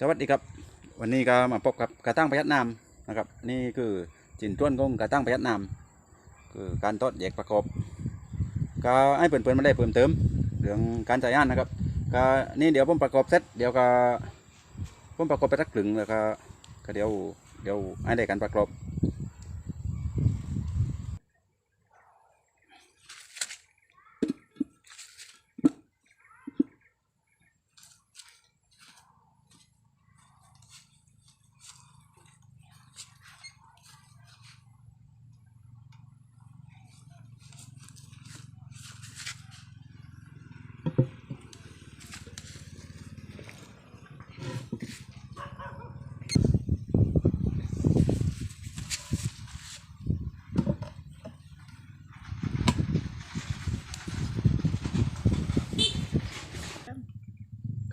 สวัสดีครับ วันนี้ก็มาพบกับกระตั้งประยัดน้ำนะครับ นี่คือจินต้วนกงกระตั้งประยัดน้ำคือการทดแยกประกอบก็ให้เพื่อนๆมาได้เพิ่มเติมเรื่องการใช้งานนะครับก็นี่เดี๋ยวผมประกอบเสร็จเดี๋ยวก็ผมประกอบไปสักครึ่งแล้วก็ก็เดี๋ยวเดี๋ยวให้ได้การประกอบ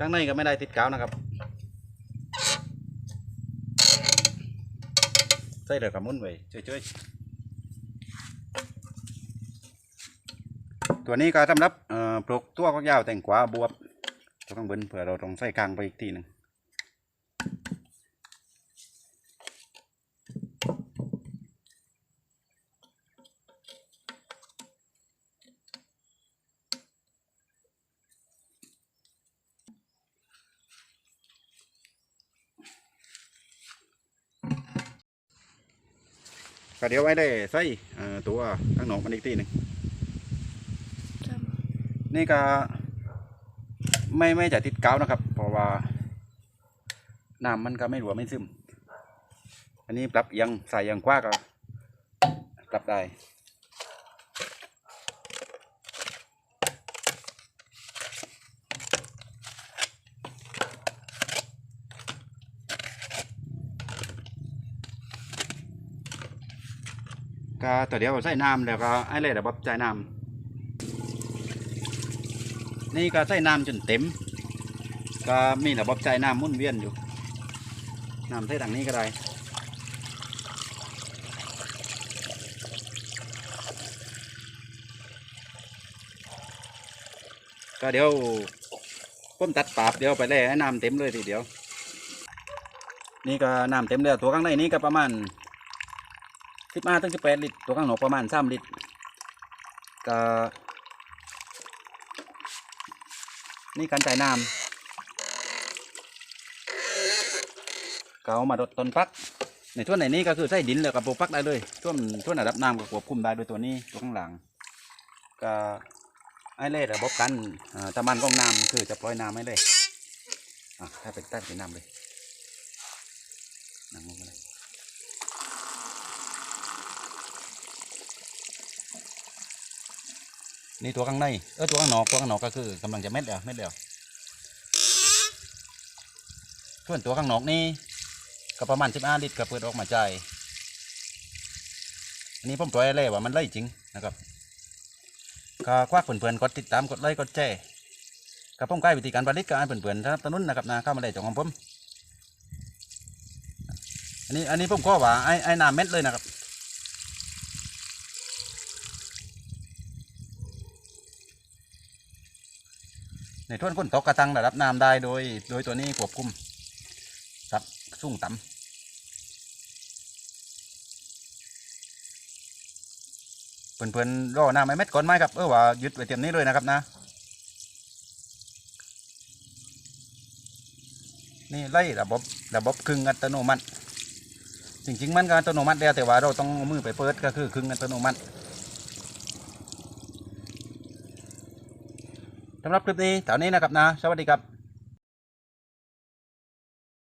ข้างในก็ไม่ได้ติดกาวนะครับใส่เหลยกับมุนไว้ช่วยๆตัวนี้ก็สำหรับปลูกตัวก็ยาวแต่งกวาบวบตัวข้างบนเผื่อเราต้องใส่กลางไปอีกทีหนึ่ง ก็เดี๋ยวไว้ได้ใส่เอ่อตัวข้างนอกมันอีกทีหนึ่งนี่ก็ไม่ไม่จะติดกาวนะครับ เพราะว่าน้ำมันก็ไม่หลวมไม่ซึม อันนี้ปรับเอียังใส่เอียังกว้าก็ปรับได้ ก็ตัวเดียวใส่น้ำแล้วก็ไอ้เลยระบบจ่ายน้ำนี่ก็ใส่น้ำจนเต็ม ก็มีระบบจ่ายน้ำมุนเวียนอยู่น้ำใส่ทางนี้ก็ได้ก็เดี๋ยวผมตัดปาบเดี๋ยวไปเลยให้น้ำเต็มเลยทีเดียว นี่ก็น้ำเต็มแล้วตัวข้างในนี้ก็ประมาณ สิบห้าถึงสิบแปดลิตร ตัวข้างนอกประมาณสามลิตรก็นี่การจ่ายน้ำก็เอามาดดต้นฟัก ในช่วงไหนนี้ก็คือใส่ดินแล้วกับปลูกฟักได้เลยช่วงช่วงระดับน้ำก็ควบคุมได้โดยตัวนี้ตัวข้างหลังก็ไอ้เล่ระบบกันตะมันกองน้ำคือจะปล่อยน้ำให้เลยอะถ้าเป็นตั้งเป็นน้ำเลยน้ำลงไปเลย นี่ตัวข้างในเออตัวข้างนอกตัวข้างนอกก็คือกำลังจะเม็ดเดียวเม็ดเดียวส่วนตัวข้างนอกนี่ก็ประมาณสิบห้าลิตรก็เปิดออกมาจ่ายอันนี้ผมปล่อยเลยว่ามันไล่จริงนะครับก็ควักเพื่อนๆกดติดตามกดไลค์กดแชร์กับผมใกล้วิธีการผลิตก็ให้เพื่อนๆสนับสนุนนะครับนะเข้ามาได้จองของผมอันนี้อันนี้ผมก็ว่าไอ้ไอ้น้ำเม็ดเลยนะครับ ในท่วนก้นตกกระตังระดับน้ำได้โดย โดยตัวนี้ควบคุมครับสูงต่ำเพื่อนๆรอน้ำไม่เม็ดก่อนไหมครับเออว่ายึดไว้เตรียมนี้เลยนะครับนะ นี่ไล่ระบบระบบครึ่งอัตโนมัติ จริงๆมันก็อัตโนมัติแล้วแต่ว่าเราต้องมือไปเปิดก็คือครึ่งอัตโนมัติ สำหรับคลิปนี้เท่านี้นะครับนะ สวัสดีครับ